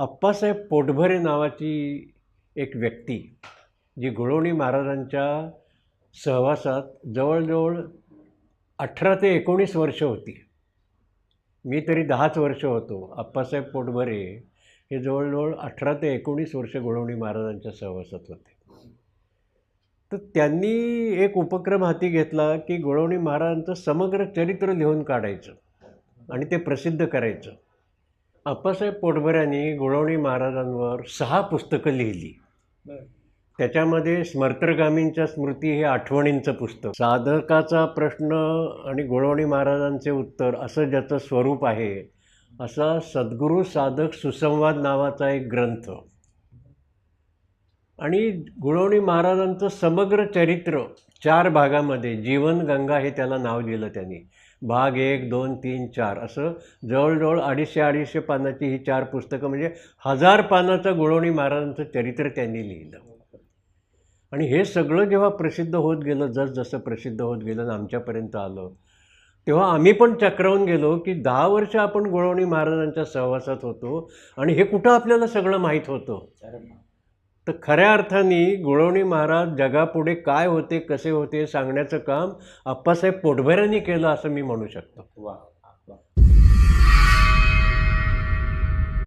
अप्पासाहेब पोटभरे नावाची एक व्यक्ती जी गुळवणी महाराजांच्या सहवासात जवळजवळ अठरा ते एकोणीस वर्ष होती. मी तरी दहाच वर्ष होतो. अप्पासाहेब पोटभरे हे जवळजवळ अठरा ते एकोणीस वर्ष गुळवणी महाराजांच्या सहवासात होते. तर त्यांनी एक उपक्रम हाती घेतला की गुळवणी महाराजांचं समग्र चरित्र लिहून काढायचं आणि ते प्रसिद्ध करायचं. अप्पासाहेब पोटभऱ्यांनी गुळवणी महाराजांवर सहा पुस्तकं लिहिली. त्याच्यामध्ये स्मर्तगामींच्या स्मृती हे आठवणींचं पुस्तक. साधकाचा प्रश्न आणि गुळवणी महाराजांचे उत्तर असं ज्याचं स्वरूप आहे असा सद्गुरू साधक सुसंवाद नावाचा एक ग्रंथ. आणि गुळवणी महाराजांचं समग्र चरित्र चार भागामध्ये जीवनगंगा हे त्याला नाव दिलं त्यांनी. भाग एक दोन तीन चार असं जवळजवळ अडीचशे अडीचशे पानाची ही चार पुस्तकं म्हणजे हजार पानाचं गुळवणी महाराजांचं चरित्र त्यांनी लिहिलं. आणि हे सगळं जेव्हा प्रसिद्ध होत गेलं जसजसं प्रसिद्ध होत गेलं आणि आमच्यापर्यंत आलं तेव्हा आम्ही पण चक्रावून गेलो की दहा वर्ष आपण गुळवणी महाराजांच्या सहवासात होतो आणि हे कुठं आपल्याला सगळं माहीत होतं? तर खऱ्या अर्थाने गुळवणी महाराज जगापुढे काय होते कसे होते सांगण्याचं काम आप्पासाहेब पोटभऱ्यांनी केलं असं मी म्हणू शकतो. वा.